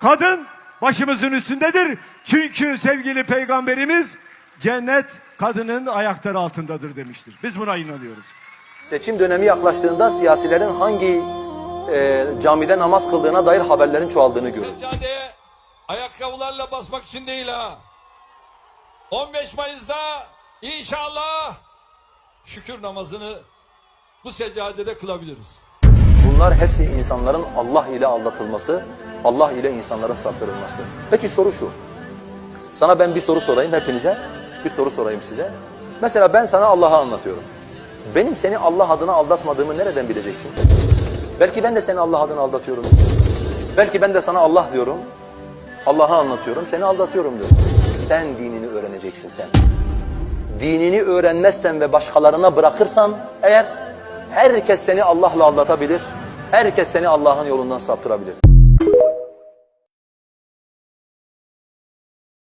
Kadın başımızın üstündedir. Çünkü sevgili peygamberimiz cennet kadının ayakları altındadır demiştir. Biz buna inanıyoruz. Seçim dönemi yaklaştığında siyasilerin hangi e, camide namaz kıldığına dair haberlerin çoğaldığını görüyoruz. Seccadeye ayakkabılarla basmak için değil ha. 15 Mayıs'ta inşallah şükür namazını bu seccadede kılabiliriz. Bunlar hepsi insanların Allah ile aldatılması, Allah ile insanlara saptırılması. Peki soru şu. Sana ben bir soru sorayım hepinize. Bir soru sorayım size. Mesela ben sana Allah'ı anlatıyorum. Benim seni Allah adına aldatmadığımı nereden bileceksin? Belki ben de seni Allah adına aldatıyorum. Belki ben de sana Allah diyorum. Allah'ı anlatıyorum, seni aldatıyorum diyorum. Sen dinini öğreneceksin sen. Dinini öğrenmezsen ve başkalarına bırakırsan eğer herkes seni Allah'la aldatabilir. Herkes seni Allah'ın yolundan saptırabilir.